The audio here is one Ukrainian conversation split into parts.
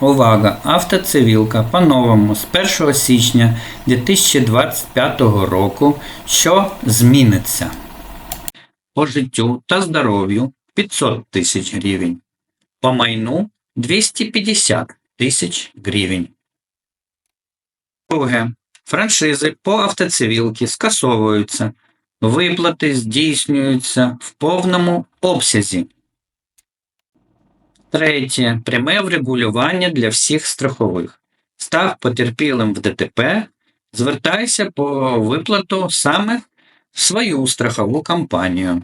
Увага! Автоцивілка по-новому з 1 січня 2025 року, що зміниться. По життю та здоров'ю 500 тисяч гривень. По майну 250 тисяч гривень. Друге. Франшизи по автоцивілці скасовуються. Виплати здійснюються в повному обсязі. Третє. Пряме врегулювання для всіх страхових. Став потерпілим в ДТП, звертайся по виплату саме в свою страхову компанію.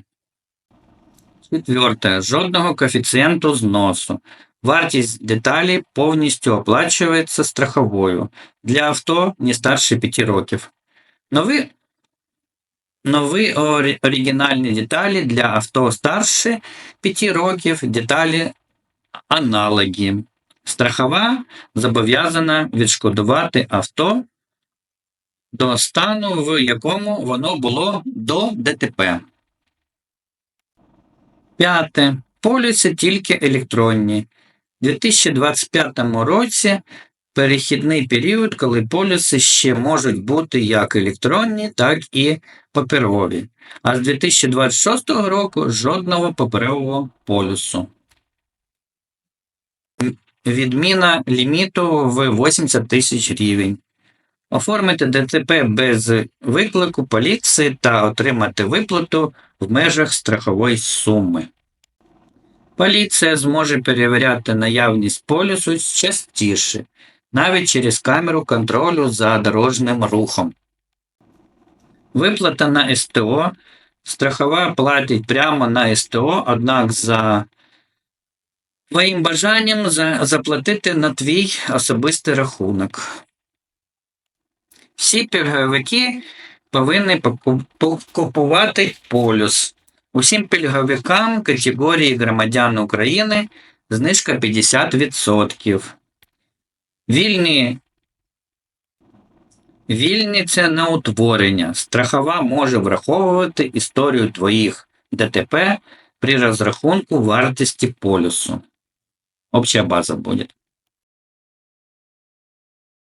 Четверте. Жодного коефіцієнту зносу. Вартість деталі повністю оплачується страховою для авто не старше 5 років. Нові, нові ори- оригінальні деталі для авто старше 5 років, деталі аналоги. Страхова зобов'язана відшкодувати авто до стану, в якому воно було до ДТП. П'яте. Поліси тільки електронні. У 2025 році перехідний період, коли поліси ще можуть бути як електронні, так і паперові. А з 2026 року жодного паперового полюсу. Відміна ліміту в 80 тисяч гривень. Оформити ДТП без виклику поліції та отримати виплату в межах страхової суми. Поліція зможе перевіряти наявність полюсу частіше, навіть через камеру контролю за дорожнім рухом. Виплата на СТО. Страхова платить прямо на СТО, однак за твоїм бажанням за- заплатити на твій особистий рахунок. Всі пільговики повинні поку- по- купувати полюс. Усім пільговикам категорії громадян України знижка 50%. Вільні, вільні це на утворення. Страхова може враховувати історію твоїх ДТП при розрахунку вартості полюсу. Обща база буде.